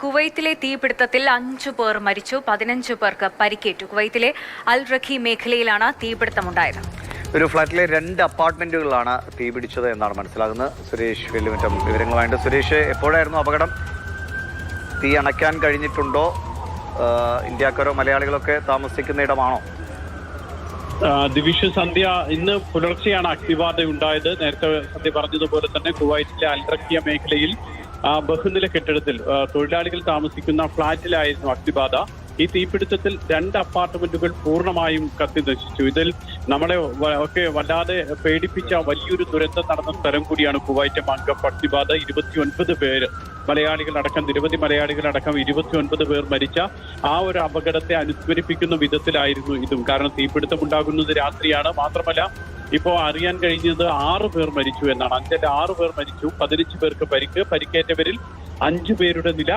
കുവൈത്തിലെ തീപിടുത്തത്തിൽ അഞ്ചു പേർ മരിച്ചു പതിനഞ്ച് പേർക്ക് പരിക്കേറ്റു. കുവൈത്തിലെ അൽ റഖി മേഖലയിലാണ് തീപിടുത്തമുണ്ടായത്. ഒരു ഫ്ലാറ്റിലെ രണ്ട് അപ്പാർട്ട്മെന്റുകളാണ് തീപിടിച്ചത് എന്നാണ് മനസ്സിലാകുന്നത്. സുരേഷ് വെല്ലുമറ്റം വിവരങ്ങളുമായിട്ട്. സുരേഷ് എപ്പോഴായിരുന്നു അപകടം? തീ അണയ്ക്കാൻ കഴിഞ്ഞിട്ടുണ്ടോ? ഇന്ത്യക്കാരോ മലയാളികളൊക്കെ താമസിക്കുന്ന ഇടമാണോ? ദിവിഷ് സന്ധ്യ ഇന്ന് പുലർച്ചെയാണ് അഗ്നിബാധ ഉണ്ടായത്. നേരത്തെ സന്ധ്യ പറഞ്ഞതുപോലെ തന്നെ കുവൈറ്റിലെ അൽറക്കിയ മേഖലയിൽ ബഹുനില കെട്ടിടത്തിൽ തൊഴിലാളികൾ താമസിക്കുന്ന ഫ്ളാറ്റിലായിരുന്നു അഗ്നിബാധ. ഈ തീപിടുത്തത്തിൽ രണ്ട് അപ്പാർട്ട്മെന്റുകൾ പൂർണമായും കത്തി നശിച്ചു. ഇതിൽ നമ്മളെ ഒക്കെ വല്ലാതെ പേടിപ്പിച്ച വലിയൊരു ദുരന്തം നടന്ന സ്ഥലം കൂടിയാണ് കുവൈറ്റ് മംഗം അഗ്നിബാധ. ഇരുപത്തിയൊൻപത് പേര് മലയാളികൾ അടക്കം നിരവധി മലയാളികൾ അടക്കം ഇരുപത്തിയൊൻപത് പേർ മരിച്ച ആ ഒരു അപകടത്തെ അനുസ്മരിപ്പിക്കുന്ന വിധത്തിലായിരുന്നു ഇതും. കാരണം തീപിടുത്തം ഉണ്ടാകുന്നത് രാത്രിയാണ്. മാത്രമല്ല ഇപ്പോൾ അറിയാൻ കഴിഞ്ഞത് ആറ് പേർ മരിച്ചു എന്നാണ്. അഞ്ചല്ല ആറ് പേർ മരിച്ചു. പതിനഞ്ച് പേർക്ക് പരിക്ക്. പരിക്കേറ്റവരിൽ അഞ്ചു പേരുടെ നില